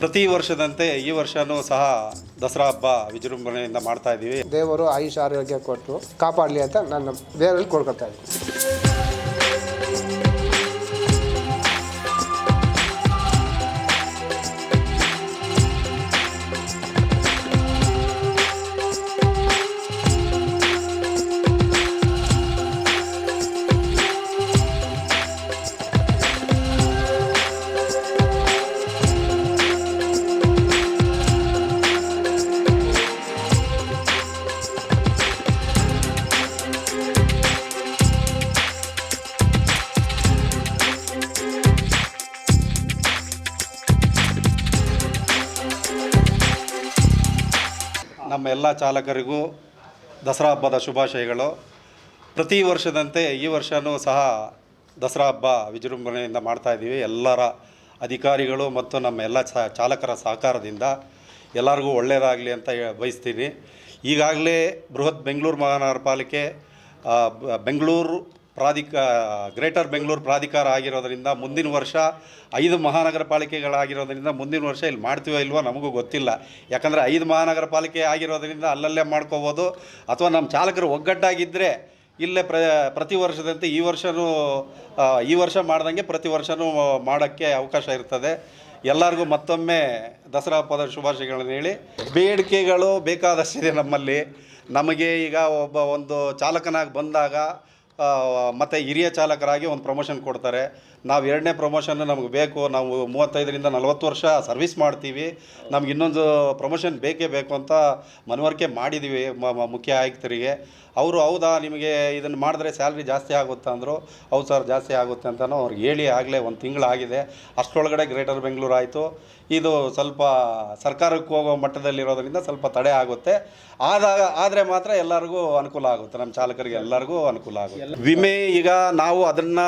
ಪ್ರತಿ ವರ್ಷದಂತೆ ಈ ವರ್ಷನೂ ಸಹ ದಸರಾ ಹಬ್ಬ ವಿಜೃಂಭಣೆಯಿಂದ ಮಾಡ್ತಾ ಇದ್ದೀವಿ. ದೇವರು ಆಯುಷ್ ಆರೋಗ್ಯ ಕೊಟ್ಟು ಕಾಪಾಡಲಿ ಅಂತ ನಾನು ಬೇರೆಯಲ್ಲಿ ಕೊಡ್ಕೊತಾ ಇದ್ದೀನಿ. ನಮ್ಮ ಎಲ್ಲ ಚಾಲಕರಿಗೂ ದಸರಾ ಹಬ್ಬದ ಶುಭಾಶಯಗಳು. ಪ್ರತಿ ವರ್ಷದಂತೆ ಈ ವರ್ಷವೂ ಸಹ ದಸರಾ ಹಬ್ಬ ವಿಜೃಂಭಣೆಯಿಂದ ಮಾಡ್ತಾ ಇದ್ದೀವಿ. ಎಲ್ಲರ ಅಧಿಕಾರಿಗಳು ಮತ್ತು ನಮ್ಮ ಎಲ್ಲ ಚಾಲಕರ ಸಹಕಾರದಿಂದ ಎಲ್ಲರಿಗೂ ಒಳ್ಳೆಯದಾಗಲಿ ಅಂತ ಬಯಸ್ತೀನಿ. ಈಗಾಗಲೇ ಬೃಹತ್ ಬೆಂಗಳೂರು ಮಹಾನಗರ ಪಾಲಿಕೆ ಬೆಂಗಳೂರು ಪ್ರಾಧಿಕ, ಗ್ರೇಟರ್ ಬೆಂಗಳೂರು ಪ್ರಾಧಿಕಾರ ಆಗಿರೋದರಿಂದ ಮುಂದಿನ ವರ್ಷ, ಐದು ಮಹಾನಗರ ಪಾಲಿಕೆಗಳಾಗಿರೋದರಿಂದ ಮುಂದಿನ ವರ್ಷ ಇಲ್ಲಿ ಮಾಡ್ತೀವೋ ಇಲ್ವೋ ನಮಗೂ ಗೊತ್ತಿಲ್ಲ. ಯಾಕಂದರೆ ಐದು ಮಹಾನಗರ ಪಾಲಿಕೆ ಆಗಿರೋದರಿಂದ ಅಲ್ಲಲ್ಲೇ ಮಾಡ್ಕೋಬೋದು. ಅಥವಾ ನಮ್ಮ ಚಾಲಕರು ಒಗ್ಗಟ್ಟಾಗಿದ್ದರೆ ಇಲ್ಲೇ ಪ್ರ, ಪ್ರತಿ ವರ್ಷದಂತೆ ಈ ವರ್ಷವೂ ಈ ವರ್ಷ ಮಾಡ್ದಂಗೆ ಪ್ರತಿ ವರ್ಷವೂ ಮಾಡೋಕ್ಕೆ ಅವಕಾಶ ಇರ್ತದೆ. ಎಲ್ಲರಿಗೂ ಮತ್ತೊಮ್ಮೆ ದಸರಾ ಹಬ್ಬದ ಶುಭಾಶಯಗಳನ್ನು ಹೇಳಿ. ಬೇಡಿಕೆಗಳು ಬೇಕಾದಷ್ಟಿದೆ ನಮ್ಮಲ್ಲಿ. ನಮಗೆ ಈಗ ಒಬ್ಬ ಒಂದು ಚಾಲಕನಾಗಿ ಬಂದಾಗ ಮತ್ತು ಹಿರಿಯ ಚಾಲಕರಾಗಿ ಒಂದು ಪ್ರಮೋಷನ್ ಕೊಡ್ತಾರೆ. ನಾವು ಎರಡನೇ ಪ್ರಮೋಷನ್ ನಮಗೆ ಬೇಕು, ನಾವು ಮೂವತ್ತೈದರಿಂದ ನಲವತ್ತು ವರ್ಷ ಸರ್ವಿಸ್ ಮಾಡ್ತೀವಿ. ನಮ್ಗೆ ಇನ್ನೊಂದು ಪ್ರಮೋಷನ್ ಬೇಕೇ ಬೇಕು ಅಂತ ಮನವರಿಕೆ ಮಾಡಿದ್ದೀವಿ ಮುಖ್ಯ ಆಯುಕ್ತರಿಗೆ. ಅವರು ಹೌದಾ, ನಿಮಗೆ ಇದನ್ನು ಮಾಡಿದ್ರೆ ಸ್ಯಾಲ್ರಿ ಜಾಸ್ತಿ ಆಗುತ್ತೆ ಅಂದರು, ಹೌದು ಸರ್, ಜಾಸ್ತಿ ಆಗುತ್ತೆ ಅಂತಲೂ ಅವ್ರಿಗೆ ಹೇಳಿ ಆಗಲೇ ಒಂದು ತಿಂಗಳಾಗಿದೆ ಅಷ್ಟರೊಳಗಡೆ ಗ್ರೇಟರ್ ಬೆಂಗಳೂರು ಆಯಿತು. ಇದು ಸ್ವಲ್ಪ ಸರ್ಕಾರಕ್ಕೆ ಹೋಗೋ ಮಟ್ಟದಲ್ಲಿರೋದ್ರಿಂದ ಸ್ವಲ್ಪ ತಡೆ ಆಗುತ್ತೆ. ಆದಾಗ, ಆದರೆ ಮಾತ್ರ ಎಲ್ಲರಿಗೂ ಅನುಕೂಲ ಆಗುತ್ತೆ. ನಮ್ಮ ಚಾಲಕರಿಗೆ ಎಲ್ಲರಿಗೂ ಅನುಕೂಲ ಆಗುತ್ತೆ. ವಿಮೆ ಈಗ ನಾವು ಅದನ್ನು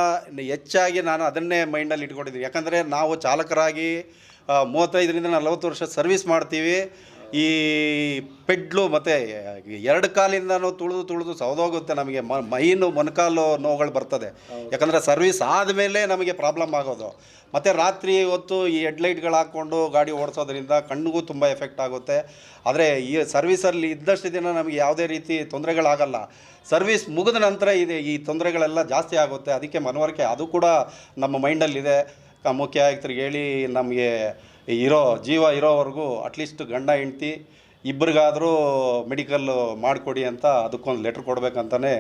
ಹೆಚ್ಚಾಗಿ ನಾನು ಅದನ್ನೇ ಮೈಂಡಲ್ಲಿ ಇಟ್ಕೊಂಡಿದ್ದೀವಿ. ಯಾಕಂದರೆ ನಾವು ಚಾಲಕರಾಗಿ ಮೂವತ್ತೈದರಿಂದ ನಲವತ್ತು ವರ್ಷ ಸರ್ವಿಸ್ ಮಾಡ್ತೀವಿ. ಈ ಪೆಡ್ಲು ಮತ್ತು ಎರಡು ಕಾಲಿಂದನೂ ತುಳಿದು ತುಳಿದು ಸೌದೋಗುತ್ತೆ ನಮಗೆ. ಮ ಮೈನು ಮೊನಕಾಲು ನೋವುಗಳು ಬರ್ತದೆ. ಯಾಕಂದರೆ ಸರ್ವಿಸ್ ಆದಮೇಲೆ ನಮಗೆ ಪ್ರಾಬ್ಲಮ್ ಆಗೋದು. ಮತ್ತು ರಾತ್ರಿ ಹೊತ್ತು ಈ ಹೆಡ್ಲೈಟ್ಗಳು ಹಾಕ್ಕೊಂಡು ಗಾಡಿ ಓಡಿಸೋದ್ರಿಂದ ಕಣ್ಣಿಗೂ ತುಂಬ ಎಫೆಕ್ಟ್ ಆಗುತ್ತೆ. ಆದರೆ ಈ ಸರ್ವಿಸಲ್ಲಿ ಇದ್ದಷ್ಟು ದಿನ ನಮಗೆ ಯಾವುದೇ ರೀತಿ ತೊಂದರೆಗಳಾಗಲ್ಲ. ಸರ್ವಿಸ್ ಮುಗಿದ ನಂತರ ಇದೆ ಈ ತೊಂದರೆಗಳೆಲ್ಲ ಜಾಸ್ತಿ ಆಗುತ್ತೆ. ಅದಕ್ಕೆ ಮನವರಿಕೆ ಅದು ಕೂಡ ನಮ್ಮ ಮೈಂಡಲ್ಲಿದೆ. ಮುಖ್ಯ ಆಯುಕ್ತರಿಗೆ ಹೇಳಿ ನಮಗೆ ಇರೋ ಜೀವ ಇರೋವರೆಗೂ ಅಟ್ಲೀಸ್ಟ್ ಗಂಡ ಹೆಂಡ್ತಿ ಇಬ್ಬರಿಗಾದರೂ ಮೆಡಿಕಲ್ ಮಾಡಿಕೊಡಿ ಅಂತ ಅದಕ್ಕೊಂದು ಲೆಟ್ರ್ ಕೊಡಬೇಕಂತಲೇ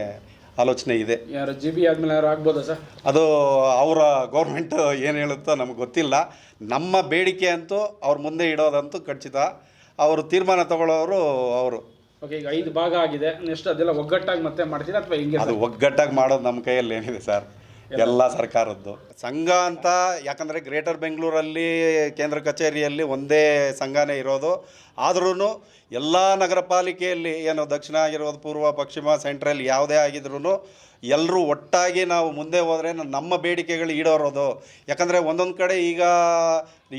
ಆಲೋಚನೆ ಇದೆ. ಯಾರು ಜಿ ಬಿ ಆದಮೇಲೆ ಯಾರು ಆಗ್ಬೋದಾ ಸರ್? ಅದು ಅವರ ಗೌರ್ಮೆಂಟ್ ಏನು ಹೇಳುತ್ತೋ ನಮಗೆ ಗೊತ್ತಿಲ್ಲ. ನಮ್ಮ ಬೇಡಿಕೆ ಅಂತೂ ಅವ್ರ ಮುಂದೆ ಇಡೋದಂತೂ ಖಚಿತ. ಅವರು ತೀರ್ಮಾನ ತಗೊಳ್ಳೋರು ಅವರು. ಓಕೆ ಈಗ ಐದು ಭಾಗ ಆಗಿದೆ. ನೆಕ್ಸ್ಟ್ ಅದೆಲ್ಲ ಒಗ್ಗಟ್ಟಾಗಿ ಮತ್ತೆ ಮಾಡ್ತೀರಾ ಅಥವಾ ಹಿಂಗೆ ಅದು ಒಗ್ಗಟ್ಟಾಗಿ ಮಾಡೋದು ನಮ್ಮ ಕೈಯಲ್ಲಿ ಏನಿದೆ ಸರ್? ಎಲ್ಲ. ಸರ್ಕಾರದ್ದು. ಸಂಘ ಅಂತ ಯಾಕಂದರೆ ಗ್ರೇಟರ್ ಬೆಂಗಳೂರಲ್ಲಿ, ಕೇಂದ್ರ ಕಚೇರಿಯಲ್ಲಿ ಒಂದೇ ಸಂಘನೇ ಇರೋದು. ಆದ್ರೂ ಎಲ್ಲ ನಗರ ಪಾಲಿಕೆಯಲ್ಲಿ ಏನು ದಕ್ಷಿಣ ಆಗಿರ್ಬೋದು, ಪೂರ್ವ, ಪಶ್ಚಿಮ, ಸೆಂಟ್ರಲ್ ಯಾವುದೇ ಆಗಿದ್ರೂ ಎಲ್ಲರೂ ಒಟ್ಟಾಗಿ ನಾವು ಮುಂದೆ ಹೋದರೆ ನಮ್ಮ ಬೇಡಿಕೆಗಳು ಈಡೋರೋದು. ಯಾಕಂದರೆ ಒಂದೊಂದು ಕಡೆ ಈಗ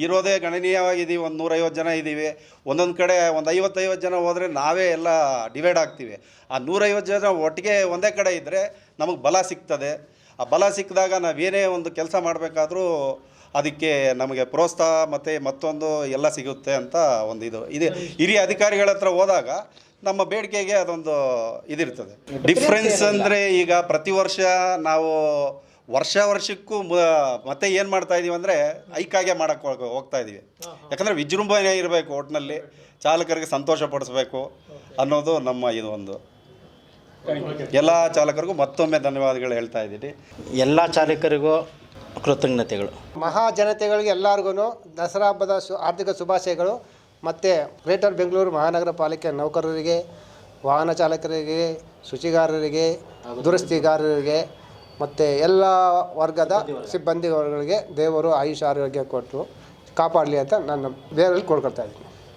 ಇರೋದೇ ಗಣನೀಯವಾಗಿದ್ದೀವಿ ಒಂದು ನೂರೈವತ್ತು ಜನ ಇದ್ದೀವಿ. ಒಂದೊಂದು ಕಡೆ ಒಂದು ಐವತ್ತೈವತ್ತು ಜನ ಹೋದರೆ ನಾವೇ ಎಲ್ಲ ಡಿವೈಡ್ ಆಗ್ತೀವಿ. ಆ ನೂರೈವತ್ತು ಜನ ಒಟ್ಟಿಗೆ ಒಂದೇ ಕಡೆ ಇದ್ದರೆ ನಮಗೆ ಬಲ ಸಿಗ್ತದೆ. ಆ ಬಲ ಸಿಕ್ಕಿದಾಗ ನಾವೇನೇ ಒಂದು ಕೆಲಸ ಮಾಡಬೇಕಾದ್ರೂ ಅದಕ್ಕೆ ನಮಗೆ ಪ್ರೋತ್ಸಾಹ ಮತ್ತು ಮತ್ತೊಂದು ಎಲ್ಲ ಸಿಗುತ್ತೆ ಅಂತ ಒಂದು ಇದು. ಇದೆ ಹಿರಿಯ ಅಧಿಕಾರಿಗಳ ಹತ್ರ ಹೋದಾಗ ನಮ್ಮ ಬೇಡಿಕೆಗೆ ಅದೊಂದು ಇದಿರ್ತದೆ. ಡಿಫ್ರೆನ್ಸ್ ಅಂದರೆ ಈಗ ಪ್ರತಿ ವರ್ಷ ನಾವು ವರ್ಷ ವರ್ಷಕ್ಕೂ ಮತ್ತೆ ಏನು ಮಾಡ್ತಾ ಇದೀವಿ ಅಂದರೆ ಐಕಾಗೆ ಮಾಡೋಕ್ಕೆ ಹೋಗ್ತಾ ಇದ್ದೀವಿ ಯಾಕಂದರೆ ವಿಜೃಂಭಣೆ ಇರಬೇಕು ಒಟ್ಟಿನಲ್ಲಿ ಚಾಲಕರಿಗೆ ಸಂತೋಷ ಪಡಿಸ್ಬೇಕು ಅನ್ನೋದು ನಮ್ಮ ಇದು ಒಂದು ಎಲ್ಲ ಚಾಲಕರಿಗೂ ಮತ್ತೊಮ್ಮೆ ಧನ್ಯವಾದಗಳು ಹೇಳ್ತಾ ಇದ್ದೀನಿ. ಎಲ್ಲ ಚಾಲಕರಿಗೂ ಕೃತಜ್ಞತೆಗಳು. ಮಹಾ ಜನತೆಗಳಿಗೆ ಎಲ್ಲರಿಗೂ ದಸರಾ ಹಬ್ಬದ ಶು, ಆರ್ಥಿಕ ಶುಭಾಶಯಗಳು. ಮತ್ತು ಗ್ರೇಟರ್ ಬೆಂಗಳೂರು ಮಹಾನಗರ ಪಾಲಿಕೆ ನೌಕರರಿಗೆ, ವಾಹನ ಚಾಲಕರಿಗೆ, ಶುಚಿಗಾರರಿಗೆ, ದುರಸ್ತಿಗಾರರಿಗೆ, ಮತ್ತು ಎಲ್ಲ ವರ್ಗದ ಸಿಬ್ಬಂದಿಗಳಿಗೆ ದೇವರು ಆಯುಷ್ ಆರೋಗ್ಯ ಕೊಟ್ಟು ಕಾಪಾಡಲಿ ಅಂತ ನಾನು ಬೇರೆಯಲ್ಲಿ ಕೊಡ್ಕೊಳ್ತಾ ಇದ್ದೀನಿ.